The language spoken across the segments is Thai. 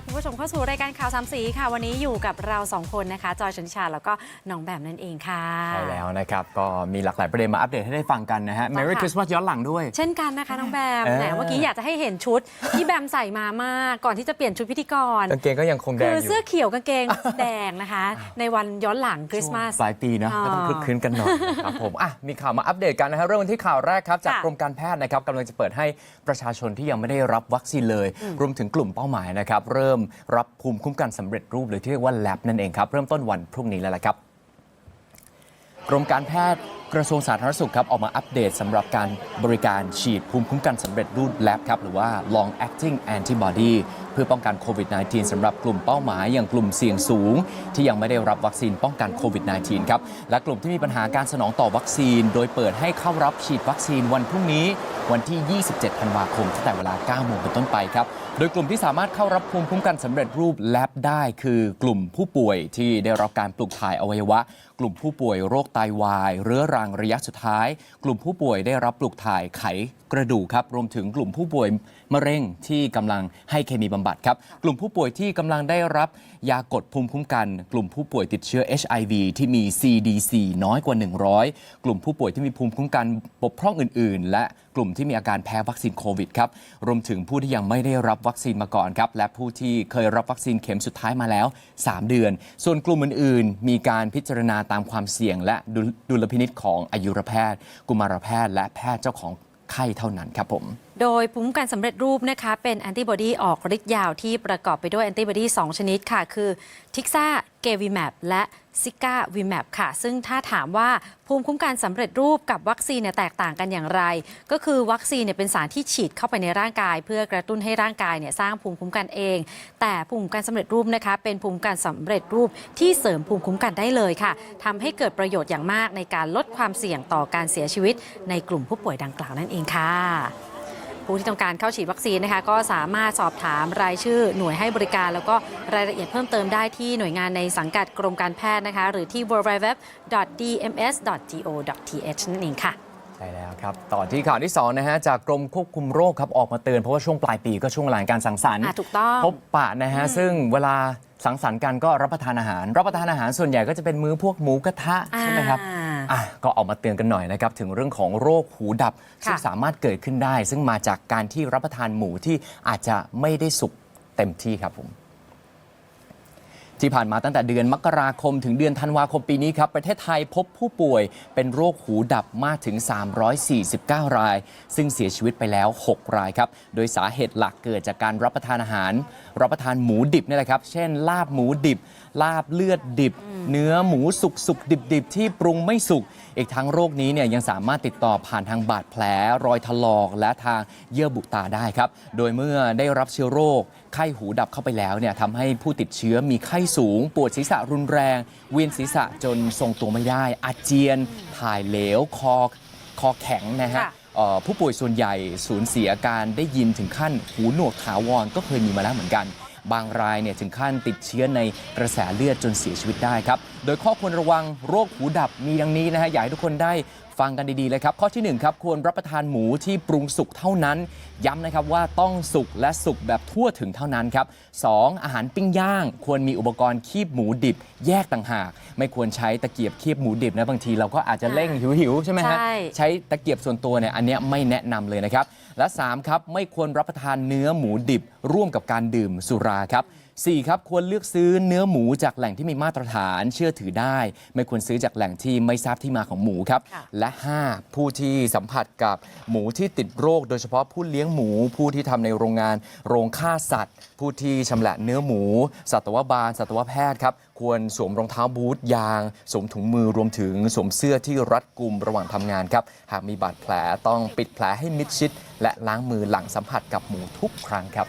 วัสดีค่ะรับขอต้อนรับคุณผู้ชมเข้าสู่รายการข่าวสามสีค่ะ วันนี้อยู่กับเราสองคนนะคะ จอยชนทิชา แล้วก็น้องแบมนั่นเองค่ะใช่แล้วนะครับ ก็มีหลากหลายประเด็นมาอัปเดตให้ได้ฟังกันนะฮะ Merry ค่ะ Christmas ย้อนหลังด้วย เช่นกันนะคะ น้องแบมเออแหมเมื่อกี้อยากจะให้เห็นชุดที่แบมใส่มามากก่อนที่จะเปลี่ยนชุดพิธีกรกางเกงก็ยังคงแดคืงออยู่เสื้อเขียวกางเกงแดงนะคะ ในวันย้อนหลังคริสต์มาสปลายปีนะอ่าก็ต้องคึกคืนกันหน่อยนะครับผมอะมีข่าวมาอัปเดตกันนะฮะเริ่มกันที่ข่าวแรกครับจากค่ะกรมการแพทย์นะครับกำลังจะเปิดให้ประชาชนที่ยังไม่ได้รับวัคซีนเลย รวมถึงกลุ่มเป้าหมายนะครับเริ่มรับภูมิคุ้มกันสำเร็จรูปหรือที่เรียกว่า lab นั่นเองครับ เริ่มต้นวันพรุ่งนี้แล้วละครับกรมการแพทย์กระทรวงสาธารณสุขครับออกมาอัปเดตสำหรับการบริการฉีดภูมิคุ้มกันสำเร็จรูปแลบครับหรือว่า long acting antibody เพื่อป้องกันโควิด -19 สำหรับกลุ่มเป้าหมายอย่างกลุ่มเสี่ยงสูง ที่ยังไม่ได้รับวัคซีนป้องกันโควิด -19 ครับและกลุ่มที่มีปัญหาการสนองต่อวัคซีน โดยเปิดให้เข้ารับฉีดวัคซีนวันพรุ่งนี้ วันที่ 27 ธันวาคมตั้งแต่เวลา 9 โมงเป็นต้นไปครับ โดยกลุ่มที่สามารถเข้ารับภูมิคุ้มกันสำเร็จรูปแลบได้ คือกลุ่มผู้ป่วยที่ได้รับการปลูกถ่ายอวัยวะ กลุ่มผู้ป่วยโรคไตาวาย เรื้อรังระยะสุดท้าย กลุ่มผู้ป่วยได้รับปลูกถ่ายไขกระดูกครับรวมถึงกลุ่มผู้ป่วยมะเร็งที่กำลังให้เคมีบำบัดครับ กลุ่มผู้ป่วยที่กำลังได้รับ ยากดภูมิคุ้มกัน กลุ่มผู้ป่วยติดเชื้อ HIV ที่มี CDC น้อยกว่า 100 กลุ่มผู้ป่วยที่มีภูมิคุ้มกันบกพร่องอื่น ๆ และกลุ่มที่มีอาการแพ้วัคซีนโควิดครับรวมถึงผู้ที่ยังไม่ได้รับวัคซีนมาก่อนครับและผู้ที่เคยรับวัคซีนเข็มสุดท้ายมาแล้ว 3 เดือน ส่วนกลุ่มอื่น ๆ มีการพิจารณาตามความเสี่ยง และดุลดุลพินิษของอายุรแพทย์ กุมารแพทย์ และแพทย์เจ้าของไข้เท่านั้นครับผม โดยภูมิคุ้มกันสำเร็จรูปนะคะเป็นแอนติบอดีออกฤทธิ์ยาวที่ประกอบไปด้วยแอนติบอดี2 ชนิดค่ะ คือทิกซาเกวีแมปและซิก้าวีแมปค่ะ ซึ่งถ้าถามว่าภูมิคุ้มกันสำเร็จรูปกับวัคซีนเนี่ยแตกต่างกันอย่างไร ก็คือวัคซีนเนี่ยเป็นสารที่ฉีดเข้าไปในร่างกาย เพื่อกระตุ้นให้ร่างกายเนี่ยสร้างภูมิคุ้มกันเอง แต่ภูมิคุ้มกันสำเร็จรูปนะคะ เป็นภูมิคุ้มกันสำเร็จรูปที่เสริมภูมิคุ้มกันได้เลยค่ะทำให้เกิดประโยชน์อย่างมากในการลดความเสี่ยงต่อการเสียชีวิต ในกลุ่มผู้ป่วยดังกล่าวนั่นเองค่ะ ผู้ที่ต้องการเข้าฉีดวัคซีนนะคะก็สามารถสอบถามรายชื่อหน่วยให้บริการ แล้วก็รายละเอียดเพิ่มเติมได้ที่หน่วยงานในสังกัดกรมการแพทย์นะคะหรือที่ www.dms.go.th นั่นเองค่ะใช่แล้วครับ ต่อที่ข่าวที่2นะฮะจากกรมควบคุมโรคครับออกมาเตือนเพราะว่าช่วงปลายปีก็ช่วงเวลาการสังสรรค์อะถูกต้องพบปะนะฮะซึ่งเวลา สังสรรค์กันก็รับประทานอาหาร รับประทานอาหารส่วนใหญ่ก็จะเป็นมื้อพวกหมูกระทะใช่ไหมครับอ่า อะก็ออกมาเตือนกันหน่อยนะครับถึงเรื่องของโรคหูดับ ซึ่งสามารถเกิดขึ้นได้ ซึ่งมาจากการที่รับประทานหมูที่อาจจะไม่ได้สุกเต็มที่ครับผม ที่ผ่านมาตั้งแต่เดือนมกราคมถึงเดือนธันวาคมปีนี้ครับ ประเทศไทยพบผู้ป่วยเป็นโรคหูดับมากถึง 349 ราย ซึ่งเสียชีวิตไปแล้ว 6 รายครับ โดยสาเหตุหลักเกิดจากการรับประทานอาหาร รับประทานหมูดิบนี่แหละครับ เช่น ลาบหมูดิบ ลาบเลือดดิบ เนื้อหมูสุกสุกดิบดิบๆที่ปรุงไม่สุก อีกทั้งโรคนี้เนี่ยยังสามารถติดต่อผ่านทางบาดแผล รอยถลอกและทางเยื่อบุตาได้ครับ โดยเมื่อได้รับเชื้อโรคไข้หูดับเข้าไปแล้วเนี่ยทำให้ผู้ติดเชื้อมีไข้สูง ปวดศีรษะรุนแรง เวียนศีรษะจนทรงตัวไม่ได้ อาเจียน ถ่ายเหลว คอ คอแข็งนะฮะค่ะเอ่อผู้ป่วยส่วนใหญ่สูญเสียการได้ยินถึงขั้นหูหนวกถาวรก็เคยมีมาแล้วเหมือนกัน บางรายเนี่ยถึงขั้นติดเชื้อในกระแสเลือดจนเสียชีวิตได้ครับ โดยข้อควรระวังโรคหูดับมีดังนี้นะฮะอยากให้ทุกคนได้ ฟังกันดีๆเลยครับ ข้อทีหนึ่1ครับควรรับประทานหมูที่ปรุงสุกเท่านั้น ย้ำนะครับว่าต้องสุกและสุกแบบทั่วถึงเท่านั้นครับ 2. อาหารปิ้งย่าง ควรมีอุปกรณ์คีบหมูดิบ แยกต่างหาก ไม่ควรใช้ตะเกียบคีบหมูดิบนะบางทีเราก็อาจจะเร่งหิวๆใช่ไหมฮะใช่ ใช้ตะเกียบส่วนตัวเนี่ยอันเนี้ยไม่แนะนำเลยนะครับและ3ครับไม่ควรรับประทานเนื้อหมูดิบ ร่วมกับการดื่มสุราครับ 4ครับควรเลือกซื้อเนื้อหมูจากแหล่งที่มีมาตรฐานเชื่อถือได้ ไม่ควรซื้อจากแหล่งที่ไม่ทราบที่มาของหมูครับ ค่ะ และ 5 ผู้ที่สัมผัสกับหมูที่ติดโรค โดยเฉพาะผู้เลี้ยงหมู ผู้ที่ทำในโรงงาน โรงฆ่าสัตว์ ผู้ที่ชำแหละเนื้อหมู สัตวบาล สัตวแพทย์ครับ ควรสวมรองเท้าบูทยางสวมถุงมือรวมถึงสวมเสื้อที่รัดกุมระหว่างทำงานครับ หากมีบาดแผลต้องปิดแผลให้มิดชิด และล้างมือหลังสัมผัสกับหมูทุกครั้งครับ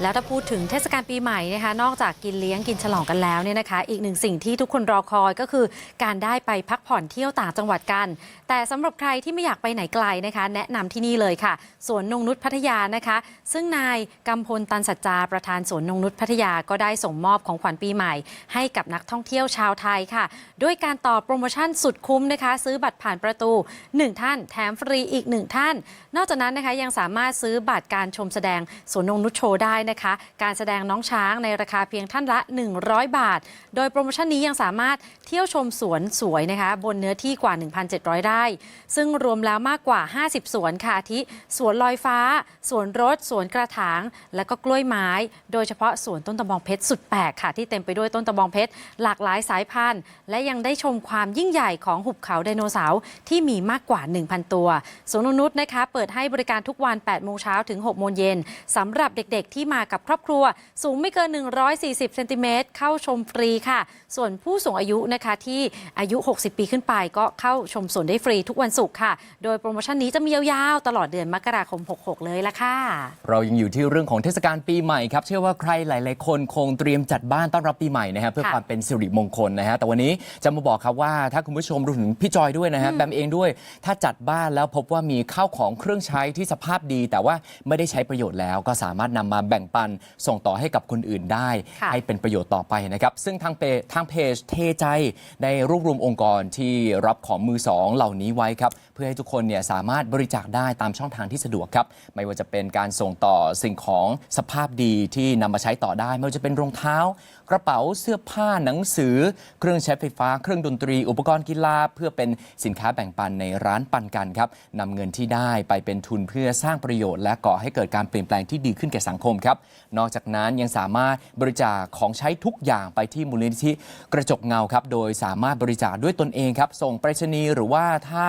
แล้วถ้าพูดถึงเทศกาลปีใหม่นะคะนอกจากกินเลี้ยงกินฉลองกันแล้วเนี่ยนะคะ อีกหนึ่งสิ่งที่ทุกคนรอคอยก็คือการได้ไปพักผ่อนเที่ยวต่างจังหวัดกัน แต่สำหรับใครที่ไม่อยากไปไหนไกลนะคะ แนะนำที่นี่เลยค่ะสวนนงนุษย์พัทยานะคะ ซึ่งนายกำพลตันสัจจาประธานสวนนงนุษย์พัทยาก็ได้ส่งมอบของขวัญปีใหม่ ให้กับนักท่องเที่ยวชาวไทยค่ะ ด้วยการต่อโปรโมชั่นสุดคุ้มนะคะ ซื้อบัตรผ่านประตู 1 ท่าน แถมฟรีอีก 1 ท่าน นอกจากนั้นนะคะยังสามารถซื้อบัตรการชมแสดงสวนนงนุชโชว์ได้นะคะ การแสดงน้องช้างในราคาเพียงท่านละ 100 บาท โดยโปรโมชั่นนี้ยังสามารถเที่ยวชมสวนสวยนะคะ บนเนื้อที่กว่า 1,700 ไร่ ซึ่งรวมแล้วมากกว่า 50 สวนค่ะอาทิสวนลอยฟ้า สวนรถ สวนกระถาง และก็กล้วยไม้ โดยเฉพาะสวนต้นตะบองเพชรสุดแปลกค่ะ ที่เต็มไปด้วยต้นตะบองเพชรหลากหลายสายพันธุ์ และยังได้ชมความยิ่งใหญ่ของหุบเขาไดโนเสาร์ที่มีมากกว่า 1,000 ตัวสวนนกนุษนะคะเปิดให้บริการทุกวัน 8 โมงเช้าถึง 6 โมงเย็นสำหรับเด็กๆที่มากับครอบครัว สูงไม่เกิน 140 เซนติเมตรเข้าชมฟรีค่ะ ส่วนผู้สูงอายุนะคะที่อายุ 60 ปีขึ้นไป ก็เข้าชมสวนได้ฟรีทุกวันศุกร์ค่ะ โดยโปรโมชั่นนี้จะมียาวๆ ตลอดเดือนมกราคม 66 เลยละค่ะ เรายังอยู่ที่เรื่องของเทศกาลปีใหม่ครับเชื่อว่าใครหลาย ๆ คนคงเตรียมจัดบ้านต้อนรับปีใหม่นะฮะเพื่อค่ะความเป็นสิริมงคลนะฮะแต่วันนี้จะมาบอกครับว่าถ้าคุณผู้ชมรวมถึงพี่จอยด้วยนะฮะแบมเองด้วย ถ้าจัดบ้านแล้วพบว่ามีข้าวของเครื่องใช้ที่สภาพดี แต่ว่าไม่ได้ใช้ประโยชน์แล้วก็สามารถนำมาแบ่งปัน ส่งต่อให้กับคนอื่นได้ค่ะให้เป็นประโยชน์ต่อไปนะครับ ซึ่งทางเพจทางเพจเทใจได้รวบรวมองค์กรที่รับของมือสองเหล่านี้ไว้ครับเพื่อให้ทุกคนเนี่ยสามารถบริจาคได้ตามช่องทางที่สะดวกครับ ไม่ว่าจะเป็นการส่งต่อสิ่งของสภาพดีที่นำมาใช้ต่อได้ ไม่ว่าจะเป็นรองเท้า กระเป๋าเสื้อผ้าหนังสือ เครื่องใช้ไฟฟ้า เครื่องดนตรี อุปกรณ์กีฬา เพื่อเป็นสินค้าแบ่งปันในร้านปันกันครับนำเงินที่ได้ไปเป็นทุนเพื่อสร้างประโยชน์ และก่อให้เกิดการเปลี่ยนแปลงที่ดีขึ้นแก่สังคมครับ นอกจากนั้นยังสามารถบริจาคของใช้ทุกอย่างไปที่มูลนิธิกระจกเงาครับ โดยสามารถบริจาคด้วยตนเองครับ ส่งไปรษณีย์หรือว่าถ้า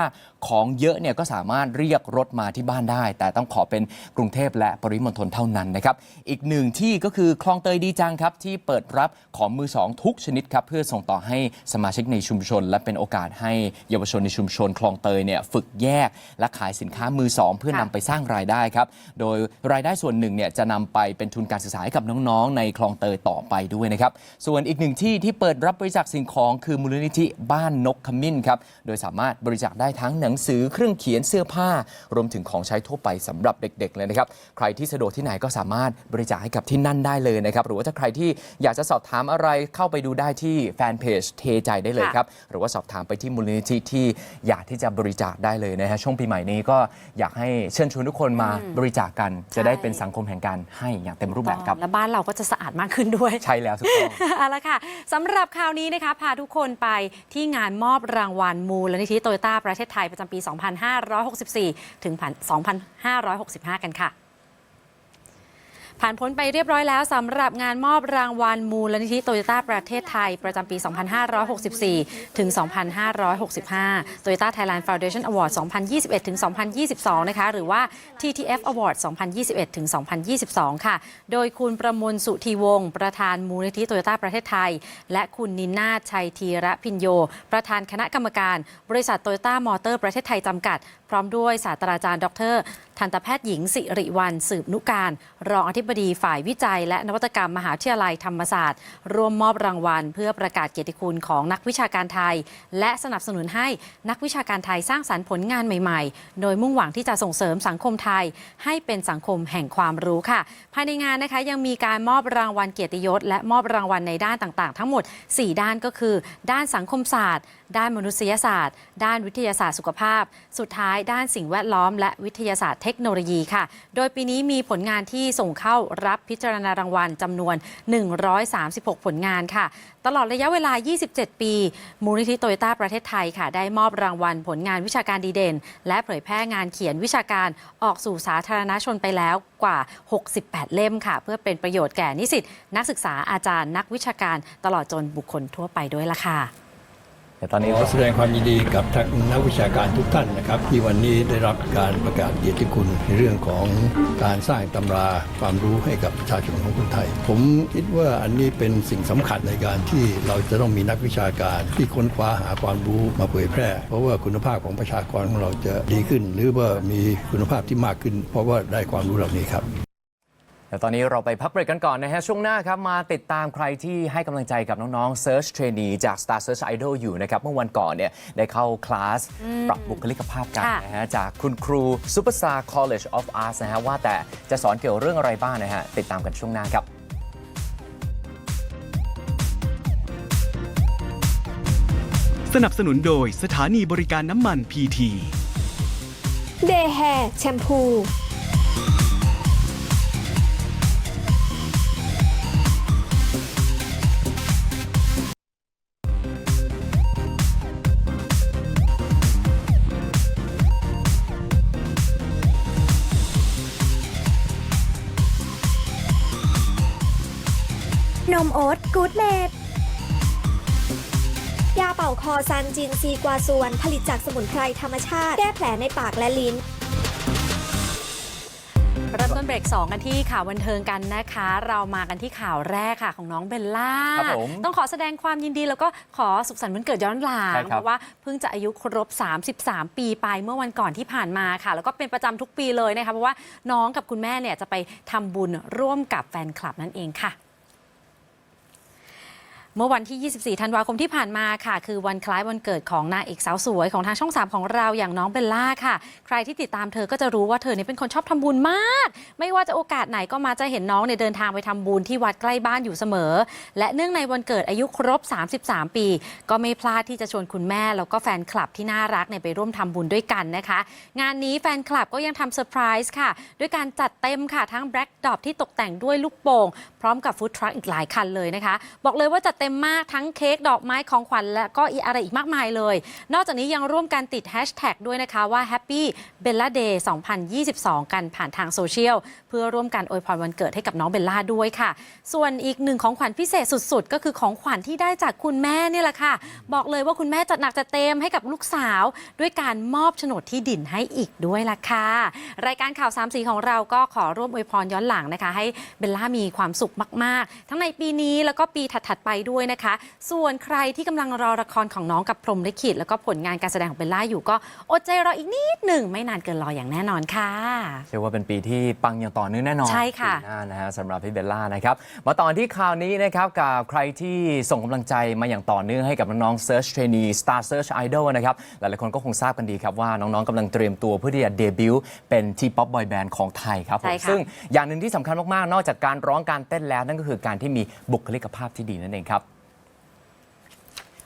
ของเยอะเนี่ยก็สามารถเรียกรถมาที่บ้านได้ แต่ต้องขอเป็นกรุงเทพและปริมณฑลเท่านั้นนะครับ อีกหนึ่งที่ก็คือคลองเตยดีจังครับ ที่เปิดรับของมือสองทุกชนิดครับ เพื่อส่งต่อให้สมาชิกในชุมชน และเป็นโอกาสให้เยาวชนในชุมชน คลองเตยเนี่ยฝึกแยกและขายสินค้ามือสองเพื่อนำค่ะไปสร้างรายได้ครับ โดยรายได้ส่วนหนึ่งเนี่ยจะนำไปเป็นทุนการศึกษาให้กับน้องๆ ในคลองเตยต่อไปด้วยนะครับ ส่วนอีกหนึ่งที่ที่เปิดรับบริจาคสิ่งของคือมูลนิธิบ้านนกขมิ้นครับ โดยสามารถบริจาคได้ทั้งหนังสือเครื่องเขียนเสื้อผ้า รวมถึงของใช้ทั่วไปสำหรับเด็กๆเลยนะครับ ใครที่สะดวกที่ไหนก็สามารถบริจาคให้กับที่นั่นได้เลยนะครับ หรือว่าถ้าใครที่อยากจะสอบถามอะไรเข้าไปดูได้ที่แฟนเพจเทใจได้เลยครับ หรือว่าสอบถามไปที่มูลนิธิที่อยากที่จะบริจาคได้เลยนะฮะช่วงปีใหม่นี้ก็อยากให้เชิญชวนทุกคนมาบริจาคกัน จะได้เป็นสังคมแห่งการให้อย่างเต็มรูปแบบครับและบ้านเราก็จะสะอาดมากขึ้นด้วย ใช่แล้วถูกต้องเอาละค่ะสำหรับคราวนี้นะคะพาทุกคนไปที่งานมอบรางวัลมูลนิธิโตโยต้าประเทศไทยประจำปี 2564 ถึง 2565 กันค่ะ ผ่านพ้นไปเรียบร้อยแล้วสำหรับงานมอบรางวัลมูลนิธิโตโยต้าประเทศไทย ประจำปี 2564 ถึง 2565 Toyota Thailand Foundation Award 2021 ถึง 2022 นะคะ หรือว่า TTF Award 2021 ถึง 2022 ค่ะ โดยคุณประมวลสุธีวงศ์ประธานมูลนิธิโตโยต้าประเทศไทย และคุณนินนาชัยธีระพินโย ประธานคณะกรรมการ บริษัทโตโยต้ามอเตอร์ประเทศไทยจำกัด พร้อมด้วยศาสตราจารย์ ดร ทันตแพทย์หญิงสิริวัลสืบนุการ รองอธิบดีฝ่ายวิจัย และนวัตกรรมมหาวิทยาลัยธรรมศาสตร์ ร่วมมอบรางวัล เพื่อประกาศเกียรติคุณของนักวิชาการไทย และสนับสนุนให้นักวิชาการไทยสร้างสรรค์ผลงานใหม่ๆ โดยมุ่งหวังที่จะส่งเสริมสังคมไทย ให้เป็นสังคมแห่งความรู้ค่ะ ภายในงานนะคะยังมีการมอบรางวัลเกียรติยศ และมอบรางวัลในด้านต่างๆ ทั้งหมด 4 ด้านก็คือ ด้านสังคมศาสตร์ ด้านมนุษยศาสตร์ ด้านวิทยาศาสตร์สุขภาพ สุดท้ายด้านสิ่งแวดล้อมและวิทยาศาสตร์เทคโนโลยีค่ะ โดยปีนี้มีผลงานที่ส่งเข้ารับพิจารณารางวัลจำนวน 136 ผลงานค่ะ ตลอดระยะเวลา 27 ปี มูลนิธิโตโยต้าประเทศไทยค่ะ ได้มอบรางวัลผลงานวิชาการดีเด่น และเผยแพร่งานเขียนวิชาการออกสู่สาธารณชนไปแล้วกว่า 68 เล่มค่ะ เพื่อเป็นประโยชน์แก่นิสิตนักศึกษาอาจารย์นักวิชาการตลอดจนบุคคลทั่วไปด้วยล่ะค่ะ แต่ตอนนี้ขอแสดงความยินดีกับทางนักวิชาการทุกท่านนะครับ ที่วันนี้ได้รับการประกาศเกียรติคุณในเรื่องของการสร้างตำราความรู้ให้กับประชาชนของคนไทย ผมคิดว่าอันนี้เป็นสิ่งสำคัญในการที่เราจะต้องมีนักวิชาการ ที่ค้นคว้าหาความรู้มาเผยแพร่ เพราะว่าคุณภาพของประชากรของเราจะดีขึ้น หรือว่ามีคุณภาพที่มากขึ้น เพราะว่าได้ความรู้เหล่านี้ครับ แต่ตอนนี้เราไปพักเบรกกันก่อนนะฮะ ช่วงหน้าครับ มาติดตามใครที่ให้กำลังใจกับน้อง ๆ Search Trainee จาก Star Search Idol อยู่นะครับ เมื่อวันก่อนเนี่ยได้เข้าคลาส ปรับบุคลิกภาพกันค่ะนะฮะ จากคุณครู Superstar College of Arts นะฮะ ว่าแต่จะสอนเกี่ยวเรื่องอะไรบ้างนะฮะ ติดตามกันช่วงหน้าครับสนับสนุนโดยสถานีบริการน้ำมันพีทีเดย์แฮร์แชมพู โอ๊ตกูดเมดยาเป่าคอซันจินซีกวาส่วน ผลิตจากสมุนไพรธรรมชาติ แก้แผลในปากและลิ้นเริ่มต้นเบรก2กันที่ข่าวบันเทิงกันนะคะ เรามากันที่ข่าวแรกค่ะของน้องเบลล่า ครับผมต้องขอแสดงความยินดีแล้วก็ขอสุขสันต์วันเกิดย้อนหลังใช่ครับ เพราะว่าเพิ่งจะอายุครบ 33 ปีไปเมื่อวันก่อนที่ผ่านมาค่ะ แล้วก็เป็นประจำทุกปีเลยนะคะเพราะว่าน้องกับคุณแม่เนี่ยจะไปทำบุญร่วมกับแฟนคลับนั่นเองค่ะ เมื่อวันที่ 24 ธันวาคมที่ผ่านมาค่ะ คือวันคล้ายวันเกิดของนางเอกสาวสวยของทางช่อง 3 ของเราอย่างน้องเบลล่าค่ะ ใครที่ติดตามเธอก็จะรู้ว่าเธอเนี่ยเป็นคนชอบทำบุญมาก ไม่ว่าจะโอกาสไหนก็มาจะเห็นน้องเนี่ยเดินทางไปทำบุญที่วัดใกล้บ้านอยู่เสมอ และเนื่องในวันเกิดอายุครบ 33 ปี ก็ไม่พลาดที่จะชวนคุณแม่แล้วก็แฟนคลับที่น่ารักเนี่ยไปร่วมทำบุญด้วยกันนะคะ งานนี้แฟนคลับก็ยังทำเซอร์ไพรส์ค่ะ ด้วยการจัดเต็มค่ะทั้งแบล็กดอปที่ตกแต่งด้วยลูกโป่งพร้อมกับฟู้ดทรัคอีกหลายคันเลยนะคะ บอกเลยว่าจัดเต็มมากทั้งเค้กดอกไม้ของขวัญและก็อีอะไรอีกมากมายเลย นอกจากนี้ยังร่วมกันติดแฮชแท็กด้วยนะคะว่า Happy Bella Day 2022 กันผ่านทางโซเชียล เพื่อร่วมกันอวยพรวันเกิดให้กับน้องเบลล่าด้วยค่ะ ส่วนอีกหนึ่งของขวัญพิเศษสุด ๆ ก็คือของขวัญที่ได้จากคุณแม่เนี่ยแหละค่ะ บอกเลยว่าคุณแม่จัดหนักจัดเต็มให้กับลูกสาว ด้วยการมอบโฉนดที่ดินให้อีกด้วยล่ะค่ะ รายการข่าวสามสีของเราก็ขอร่วมอวยพรย้อนหลังนะคะ ให้เบลล่ามีความสุขมาก ๆ ทั้งในปีนี้แล้วก็ปีถัดๆไปด้วยนะคะ ส่วนใครที่กำลังรอละครของน้องกับพรหมลิขิตแล้วก็ผลงานการแสดงของเบลล่าอยู่ก็อดใจรออีกนิดหนึ่งไม่นานเกินรออย่างแน่นอนค่ะเชื่อว่าเป็นปีที่ปังอย่างต่อเนื่องแน่นอนใช่ค่ะปีหน้านะฮะสำหรับพี่เบลล่านะครับมาต่อที่ข่าวนี้นะครับกับใครที่ส่งกำลังใจมาอย่างต่อเนื่องให้กับน้องๆ Search Trainee Star Search Idol นะครับหลายๆคนก็คงทราบกันดีครับว่าน้องๆกำลังเตรียมตัวเพื่อที่จะเดบิวต์เป็นทีป๊อปบอยแบนด์ของไทยครับผใช่มค่ะซึ่งอย่างหนึ่งที่สำคัญมากๆ นอกจากการร้องการเต้นแล้วนั่นก็คือการที่มีบุคลิกภาพที่ดีนั่นเองครับ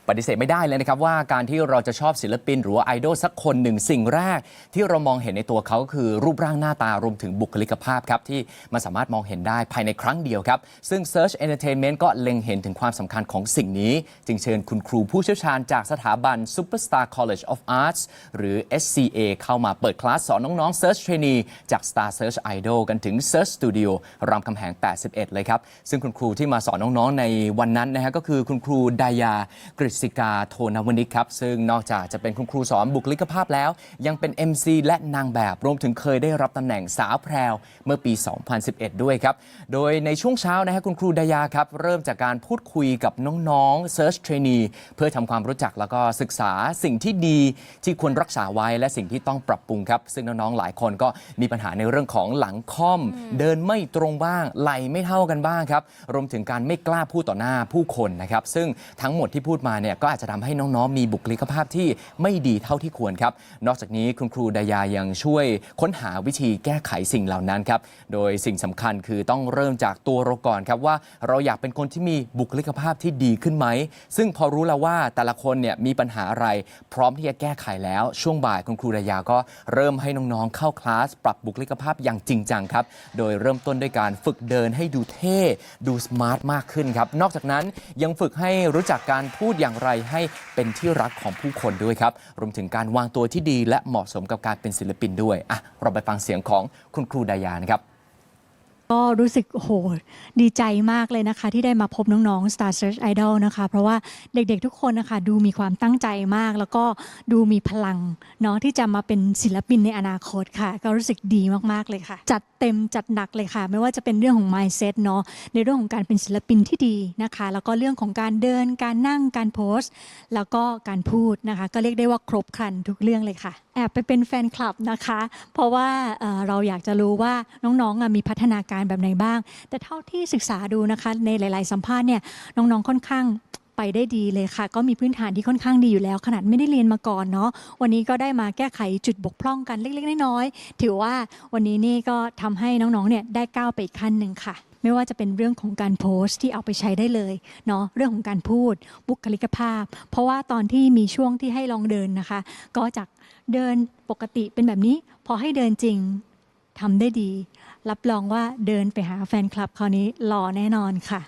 ปฏิเสธไม่ได้เลยนะครับว่าการที่เราจะชอบศิลปิน หรือว่าไอดอลสักคนหนึ่งสิ่งแรก ที่เรามองเห็นในตัวเขาก็คือรูปร่างหน้าตารวมถึงบุคลิกภาพครับที่มันสามารถมองเห็นได้ภายในครั้งเดียวครับ ซึ่ง Search Entertainment ก็เล็งเห็นถึงความสำคัญของสิ่งนี้ จึงเชิญคุณครูผู้เชี่ยวชาญจากสถาบัน Superstar College of Arts หรือ SCA เข้ามาเปิดคลาสสอนน้องๆ Search Trainee จาก Star Search Idol กันถึง Search Studio รามคำแหง 81 เลยครับ ซึ่งคุณครูที่มาสอนน้องๆในวันนั้นนะฮะก็คือคุณครูดายากฤษฎิกาโทนวนิกครับ ซึ่งนอกจากจะเป็นคุณครูสอนบุคลิกภาพแล้ว ยังเป็น MC และนางแบบ รวมถึงเคยได้รับตำแหน่งสาวแพรวเมื่อปี 2011 ด้วยครับ โดยในช่วงเช้านะฮะคุณครูดายาครับ เริ่มจากการพูดคุยกับน้องๆ Search Trainee เพื่อทำความรู้จักแล้วก็ศึกษาสิ่งที่ดีที่ควรรักษาไว้และสิ่งที่ต้องปรับปรุงครับ ซึ่งน้องๆหลายคนก็มีปัญหาในเรื่องของหลังค่อม เดินไม่ตรงบ้างไหลไม่เท่ากันบ้างครับรวมถึงการไม่กล้าพูดต่อหน้าผู้คนนะครับซึ่งทั้งหมดที่พูดมาเนี่ยก็อาจจะทำให้น้องๆ มีบุคลิกภาพที่ไม่ดีเท่าที่ควรครับ นอกจากนี้คุณครูดายายังช่วยค้นหาวิธีแก้ไขสิ่งเหล่านั้นครับ โดยสิ่งสำคัญคือต้องเริ่มจากตัวเราก่อนครับว่าเราอยากเป็นคนที่มีบุคลิกภาพที่ดีขึ้นไหม ซึ่งพอรู้แล้วว่าแต่ละคนเนี่ยมีปัญหาอะไรพร้อมที่จะแก้ไขแล้ว ช่วงบ่ายคุณครูดายาก็เริ่มให้น้องๆ เข้าคลาส ปรับบุคลิกภาพอย่างจริงจังครับ โดยเริ่มต้นด้วยการฝึกเดินให้ดูเท่ ดูสมาร์ทมากขึ้นครับ นอกจากนั้นยังฝึกให้รู้จักการพูดอย่างไรให้เป็นที่รักของผู้คนด้วยครับ รวมถึงการวางตัวที่ดีและเหมาะสมกับการเป็นศิลปินด้วยอะเราไปฟังเสียงของคุณครูดายานะครับ ก็รู้สึกโหดีใจมากเลยนะคะ ที่ได้มาพบน้องๆ Star Search Idol นะคะ เพราะว่าเด็กๆทุกคนนะคะ ดูมีความตั้งใจมาก แล้วก็ดูมีพลังเนาะที่จะมาเป็นศิลปินในอนาคตค่ะ ก็รู้สึกดีมากๆเลยค่ะ จัดเต็มจัดหนักเลยค่ะ ไม่ว่าจะเป็นเรื่องของ mindset เนาะในเรื่องของการเป็นศิลปินที่ดีนะคะ แล้วก็เรื่องของการเดินการนั่งการโพสต์ แล้วก็การพูดนะคะ ก็เรียกได้ว่าครบครันทุกเรื่องเลยค่ะ แอบไปเป็นแฟนคลับนะคะ เพราะว่าเราอยากจะรู้ว่าน้องๆมีพัฒนาการแบบไหนบ้าง แต่เท่าที่ศึกษาดูนะคะในหลาย ๆ สัมภาษณ์เนี่ยน้องๆค่อนข้างไปได้ดีเลยค่ะ ก็มีพื้นฐานที่ค่อนข้างดีอยู่แล้ว ขนาดไม่ได้เรียนมาก่อนเนาะวันนี้ก็ได้มาแก้ไขจุดบกพร่องกันเล็ก ๆ น้อยๆถือว่าวันนี้นี่ก็ทำให้น้องๆเนี่ยได้ก้าวไปอีกขั้นหนึ่งค่ะ ไม่ว่าจะเป็นเรื่องของการโพสต์ที่เอาไปใช้ได้เลยเนาะเรื่องของการพูดบุคลิกภาพ เพราะว่าตอนที่มีช่วงที่ให้ลองเดินนะคะ ก็จากเดินปกติเป็นแบบนี้ พอให้เดินจริงทำได้ดี รับรองว่าเดินไปหาแฟนคลับคราวนี้หล่อแน่นอนค่ะ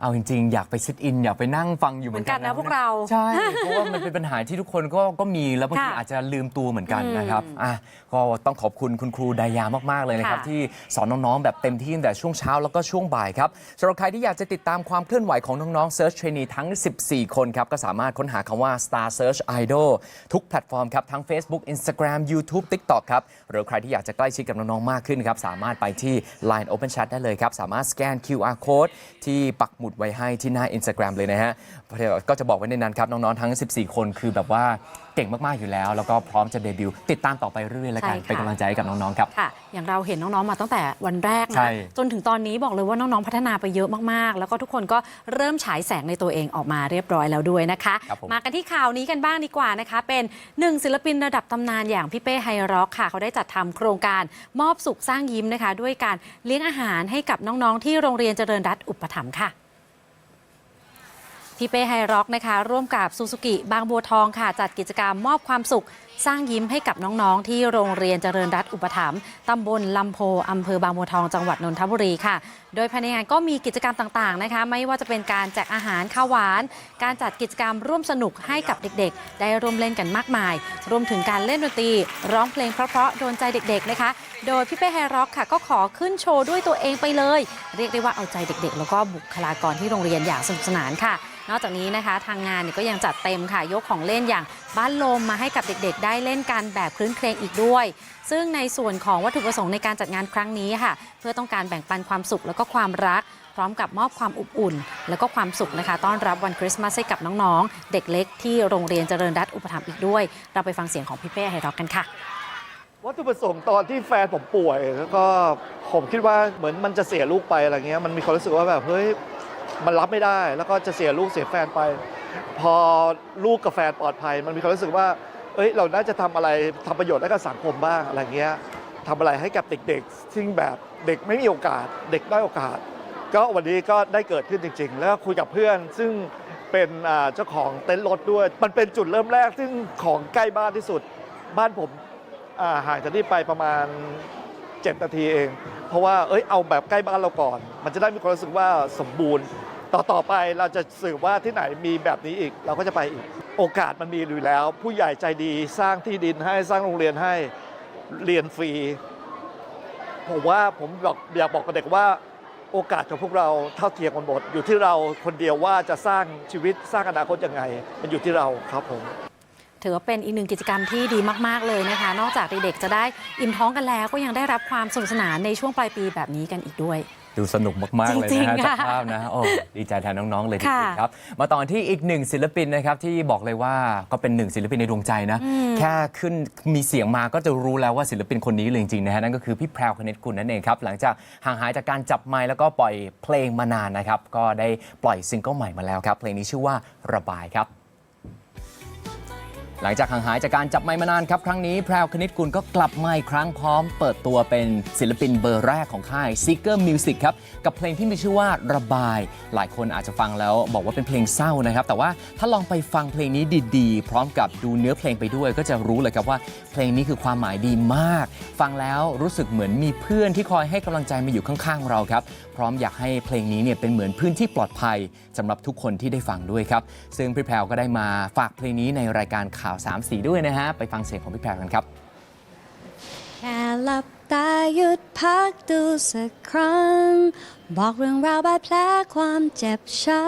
เอาจริงๆ อยากไปซิทอิน อยากไปนั่งฟังอยู่เหมือนกันเหมือนกันนะพวกเรา ใช่ เพราะว่ามันเป็นปัญหาที่ทุกคนก็ก็มีแล้วบางทีค่ะอาจจะลืมตัวเหมือนกันอืมนะครับอะก็ต้องขอบคุณคุณครูดายามากๆเลยนะครับค่ะที่สอนน้องๆ แบบเต็มที่ตั้งแต่ช่วงเช้าแล้วก็ช่วงบ่ายครับสำหรับใครที่อยากจะติดตามความเคลื่อนไหวของน้องๆ Search Trainee ทั้ง 14 คนครับก็สามารถค้นหาคำว่า Star Search Idol ทุกแพลตฟอร์มครับทั้ง Facebook Instagram YouTube TikTok ครับหรือใครที่อยากจะใกล้ชิดกับน้องๆมากขึ้นครับสามารถไปที่ Line Open Chat ได้เลยครับสามารถสแกน QR Code ที่ปักหมุดไว้ให้ที่หน้า Instagram เลยนะฮะเพราะเดี๋ยวก็จะบอกไว้ในนั้นครับ น้อง ๆ ทั้ง 14 คนคือแบบว่าเก่งมาก ๆ อยู่แล้ว แล้วก็พร้อมจะเดบิวต์ติดตามต่อไปเรื่อยๆแล้วกันใช่ค่ะเป็นกำลังใจให้กับน้อง ๆ ครับค่ะ อย่างเราเห็นน้อง ๆ มาตั้งแต่วันแรกใช่นะจนถึงตอนนี้บอกเลยว่าน้อง ๆ พัฒนาไปเยอะมาก ๆ แล้วก็ทุกคนก็เริ่มฉายแสงในตัวเองออกมาเรียบร้อยแล้วด้วยนะคะครับผมมากันที่ข่าวนี้กันบ้างดีกว่านะคะ เป็นหนึ่งศิลปินระดับตำนานอย่างพี่เป้ไฮร็อกค่ะเขาได้จัดทำโครงการมอบสุขสร้างยิ้มนะคะ ด้วยการเลี้ยงอาหารให้กับน้องๆที่โรงเรียนเจริญรัตน์อุปถัมภ์ค่ะ พี่เป้ไฮร็อกนะคะ ร่วมกับซูซูกิบางบัวทองค่ะ จัดกิจกรรมมอบความสุข สร้างยิ้มให้กับน้องๆ ที่โรงเรียนเจริญรัตน์อุปถัมภ์ตำบลลำโพอำเภอบางบัวทองจังหวัดนนทบุรีค่ะ โดยภายในงานก็มีกิจกรรมต่างๆนะคะ ไม่ว่าจะเป็นการแจกอาหารข้าวหวาน การจัดกิจกรรมร่วมสนุกให้กับเด็กๆ ได้ร่วมเล่นกันมากมาย รวมถึงการเล่นดนตรีร้องเพลงเพราะๆโดนใจเด็กๆนะคะ โดยพี่เป้ไฮร็อกค่ะ ก็ขอขึ้นโชว์ด้วยตัวเองไปเลย เรียกได้ว่าเอาใจเด็ก ๆ แล้วก็บุคลากรที่โรงเรียนอย่างสนุกสนานค่ะ นอกจากนี้นะคะ ทางงานเนี่ยก็ยังจัดเต็มค่ะยกของเล่นอย่างบ้านลมมาให้กับเด็กๆ ได้เล่นกันแบบคลื้นเครงอีกด้วย ซึ่งในส่วนของวัตถุประสงค์ในการจัดงานครั้งนี้ค่ะ เพื่อต้องการแบ่งปันความสุขแล้วก็ความรัก พร้อมกับมอบความอบอุ่น แล้วก็ความสุขนะคะ ต้อนรับวันคริสต์มาสให้กับน้องๆ เด็กเล็กที่โรงเรียนเจริญรัตน์อุปถัมภ์อีกด้วย เราไปฟังเสียงของพี่เป้ไฮร็อกกันค่ะวัตถุประสงค์ตอนที่แฟนผมป่วย แล้วก็ผมคิดว่าเหมือนมันจะเสียลูกไปอะไรเงี้ยมันมีความรู้สึกว่าแบบเฮ้ย มันรับไม่ได้ แล้วก็จะเสียลูกเสียแฟนไป พอลูกกับแฟนปลอดภัย มันมีความรู้สึกว่า เอ้ย เราน่าจะทำอะไรทำประโยชน์ให้กับสังคมบ้างอะไรเงี้ยทำอะไรให้กับเด็กๆซึ่งแบบเด็กไม่มีโอกาส เด็กได้โอกาส ก็วันนี้ก็ได้เกิดขึ้นจริง ๆ แล้วก็คุยกับเพื่อน ซึ่งเป็นเจ้าของเต็นท์รถด้วย มันเป็นจุดเริ่มแรกซึ่งของใกล้บ้านที่สุด บ้านผมห่างจากนี่ไปประมาณ 7 นาทีเอง เพราะว่าเอ้ยเอาแบบใกล้บ้านเราก่อน มันจะได้มีความรู้สึกว่าสมบูรณ์ ต่อต่อไปเราจะสืบว่าที่ไหนมีแบบนี้อีก เราก็จะไปอีก โอกาสมันมีอยู่แล้ว ผู้ใหญ่ใจดีสร้างที่ดินให้สร้างโรงเรียนให้เรียนฟรีผมว่าผมบอกอยากบอกกับเด็กว่าโอกาสของพวกเราเท่าเทียมกันหมดอยู่ที่เราคนเดียวว่าจะสร้างชีวิตสร้างอนาคตยังไง มันอยู่ที่เราครับผมถือว่าเป็นอีกหนึ่งกิจกรรมที่ดีมาก ๆ เลยนะคะ นอกจากเด็กๆจะได้อิ่มท้องกันแล้ว ก็ยังได้รับความสนุกสนานในช่วงปลายปีแบบนี้กันอีกด้วย ดูสนุกมากๆ เลยจริงนะๆฮะจากค่ะภาพนะโอ้ดีใจแทนน้อง ๆ เลยจริค่ะงๆครับ มาต่อที่อีกหนึ่งศิลปินนะครับ ที่บอกเลยว่าก็เป็นหนึ่งศิลปินในดวงใจนะ แค่ขึ้นมีเสียงมาก็จะรู้แล้วว่าศิลปินคนนี้เลยจริงๆนะฮะนั่นก็คือพี่แพรวคณิตกุลนั่นเองครับ หลังจากห่างหายจากการจับไมค์แล้วก็ปล่อยเพลงมานานนะครับ ก็ได้ปล่อยซิงเกิลใหม่มาแล้วครับ เพลงนี้ชื่อว่าระบายครับ หลังจากห่างหายจากการจับไมค์มานานครับ ครั้งนี้แพรวคณิตกุลก็กลับมาอีกครั้งพร้อมเปิดตัวเป็นศิลปินเบอร์แรกของค่าย Seeker Music ครับ กับเพลงที่มีชื่อว่าระบาย หลายคนอาจจะฟังแล้วบอกว่าเป็นเพลงเศร้านะครับ แต่ว่าถ้าลองไปฟังเพลงนี้ดีๆ พร้อมกับดูเนื้อเพลงไปด้วย ก็จะรู้เลยครับว่าเพลงนี้คือความหมายดีมาก ฟังแล้วรู้สึกเหมือนมีเพื่อนที่คอยให้กำลังใจมาอยู่ข้างๆเราครับพร้อมอยากให้เพลงนี้เนี่ยเป็นเหมือนพื้นที่ปลอดภัยสำหรับทุกคนที่ได้ฟังด้วยครับซึ่งพี่แพรวก็ได้มาฝากเพลงนี้ในรายการข่าวาว 3 สีด้วยนะฮะ ไปฟังเสียงของพี่แพรกันครับ แค่หลับตาหยุดพักดูสักครั้ง บอกเรื่องราวบาดแผลความเจ็บช้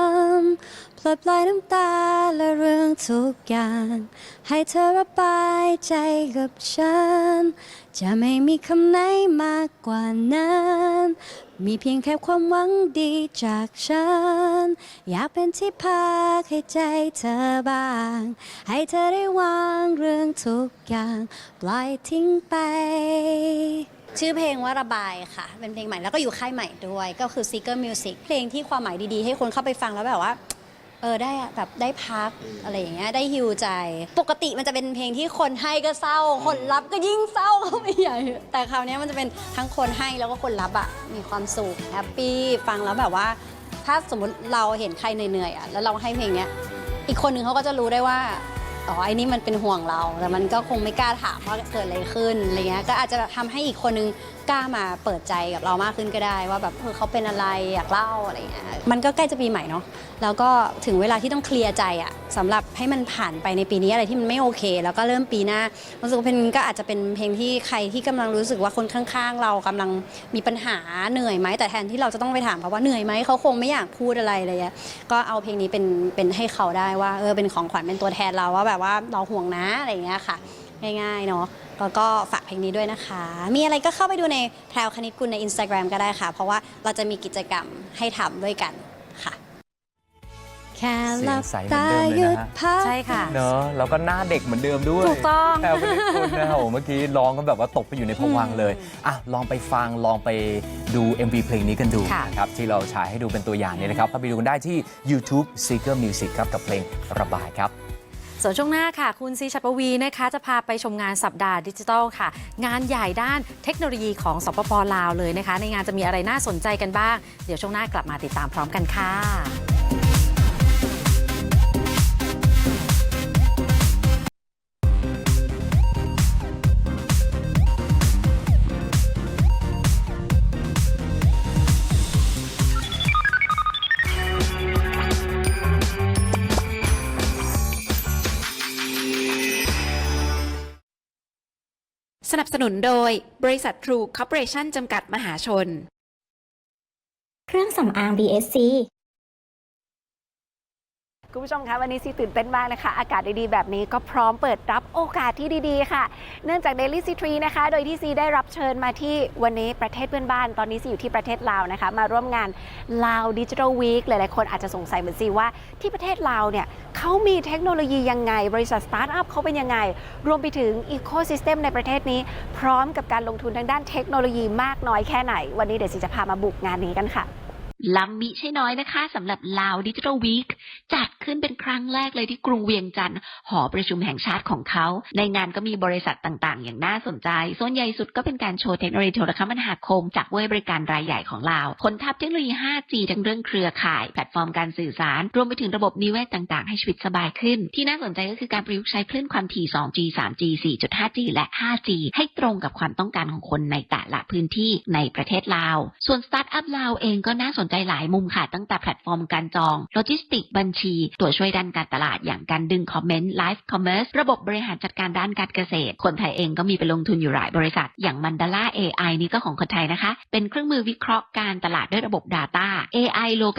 ำ ปลดปล่อยน้ำตาและเรื่องทุกอย่าง ให้เธอระบายใจกับฉัน จะไม่มีคำไหนมากกว่านั้น มีเพียงแค่ความหวังดีจากฉัน อยากเป็นที่พักให้ใจเธอบ้าง ให้เธอได้วางเรื่องทุกอย่าง ปล่อยทิ้งไป ชื่อเพลงว่าระบายค่ะ เป็นเพลงใหม่แล้วก็อยู่ค่ายใหม่ด้วย ก็คือ Seeker Music เพลงที่ความหมายดีๆ ให้คนเข้าไปฟังแล้วแบบว่า เออได้อะแบบได้พักอะไรอย่างเงี้ยได้ฮิวใจ ปกติมันจะเป็นเพลงที่คนให้ก็เศร้า คนรับก็ยิ่งเศร้าเข้าไปใหญ่ แต่คราวเนี้ยมันจะเป็นทั้งคนให้แล้วก็คนรับอะมีความสุขแฮปปี้ฟังแล้วแบบว่า ถ้าสมมติเราเห็นใครเหนื่อยๆอะแล้วเราให้เพลงเนี้ยอีกคนหนึ่งเขาก็จะรู้ได้ว่าอ๋อไอ้นี่มันเป็นห่วงเรา แต่มันก็คงไม่กล้าถามว่าเกิดอะไรขึ้นอะไรเงี้ยก็อาจจะแบบทำให้อีกคนนึงกล้ามาเปิดใจกับเรามากขึ้นก็ได้ ว่าแบบเออเขาเป็นอะไรอยากเล่าอะไรอย่างเงี้ยมันก็ใกล้จะปีใหม่เนาะ แล้วก็ถึงเวลาที่ต้องเคลียร์ใจอะสำหรับให้มันผ่านไปในปีนี้อะไรที่มันไม่โอเค แล้วก็เริ่มปีหน้ารู้สึกว่าเพลงนี้ก็อาจจะเป็นเพลงที่ใครที่กำลังรู้สึกว่าคนข้างๆ เรากำลังมีปัญหาเหนื่อยไหมแต่แทนที่เราจะต้องไปถามเขาว่าเหนื่อยไหมเขาคงไม่อยากพูดอะไรเลยอะก็เอาเพลงนี้เป็นเป็นให้เขาได้ว่าเออเป็นของขวัญเป็นตัวแทนเราว่าแบบว่าเราห่วงนะอะไรอย่างเงี้ยค่ะง่ายๆเนาะแล้วก็ฝากเพลงนี้ด้วยนะคะ มีอะไรก็เข้าไปดูในแพรวคณิตกุลใน Instagram ก็ได้ค่ะ เพราะว่าเราจะมีกิจกรรมให้ทำด้วยกัน แค่หลับเสียงใสเหมือนตาเดิมเลยนะฮะหยุดพักใช่ค่ะ เนอะแล้วก็หน้าเด็กเหมือนเดิมด้วยถูกต้องแพรวคณิตกุลนะโอ้โหเมื่อกี้ร้องก็แบบว่าตกไปอยู่ในภวังค์เลยอะลองไปฟังลองไปดู MV เพลงนี้กันดูค่ะนะครับที่เราฉายให้ดูเป็นตัวอย่างนี้นะครับเข้าไปดูกันได้ที่ YouTube Seeker Music ครับกับเพลงระบายครับ ส่วนช่วงหน้าค่ะ คุณซีชัดปวีนะคะจะพาไปชมงานสัปดาห์ดิจิทัลค่ะ งานใหญ่ด้านเทคโนโลยีของสปปลาวเลยนะคะ ในงานจะมีอะไรน่าสนใจกันบ้าง เดี๋ยวช่วงหน้ากลับมาติดตามพร้อมกันค่ะ สนับสนุนโดยบริษัททรูคอร์ปอเรชั่นจำกัดมหาชน เครื่องสำอาง BSC คุณผู้ชมคะวันนี้ซีตื่นเต้นมากนะคะ อากาศดีๆ แบบนี้ก็พร้อมเปิดรับโอกาสที่ดีๆ ค่ะ เนื่องจาก Daily C 3นะคะ โดยที่ซีได้รับเชิญมาที่วันนี้ประเทศเพื่อนบ้าน ตอนนี้ซีอยู่ที่ประเทศลาวนะคะ มาร่วมงานลาวดิจิทัลวีคหลายๆ คนอาจจะสงสัยเหมือนซีว่าที่ประเทศลาวเนี่ยเขามีเทคโนโลยียังไง บริษัทสตาร์ทอัพเขาเป็นยังไง รวมไปถึงอีโคซิสเต็มในประเทศนี้ พร้อมกับการลงทุนทางด้านเทคโนโลยีมากน้อยแค่ไหน วันนี้เดี๋ยวซีจะพามาบุกงานนี้กันค่ะ ล้ำมิใช่น้อยนะคะสำหรับลาวดิจิทัลวีคจัดขึ้นเป็นครั้งแรกเลยที่กรุงเวียงจันทร์หอประชุมแห่งชาติของเขา ในงานก็มีบริษัทต่างๆ อย่างน่าสนใจ ส่วนใหญ่สุดก็เป็นการโชว์เทคโนโลยีโทรคมนาคม จากเว็บบริการรายใหญ่ของลาวผลทับเทคโนโลยี 5G ทั้งเรื่องเครือข่าย แพลตฟอร์มการสื่อสาร รวมไปถึงระบบนิเวศต่างๆ ให้ชีวิตสบายขึ้น ที่น่าสนใจก็คือการประยุกต์ใช้คลื่นความถี่ 2G 3G 4.5G และ 5G ให้ตรงกับความต้องการของคนในแต่ละพื้นที่ในประเทศลาว ส่วนสตาร์ทอัพลาวเองก็น่าสนใจหลายมุมค่ะ ตั้งแต่แพลตฟอร์มการจองโลจิสติกบัญชี ตัวช่วยด้านการตลาดอย่างการดึงคอมเมนต์ไลฟ์คอมเมอร์สระบบบริหารจัดการด้านการเกษตร คนไทยเองก็มีไปลงทุนอยู่หลายบริษัท อย่างมันดาล่า AI นี่ก็ของคนไทยนะคะ เป็นเครื่องมือวิเคราะห์การตลาดด้วยระบบ Data AI โลก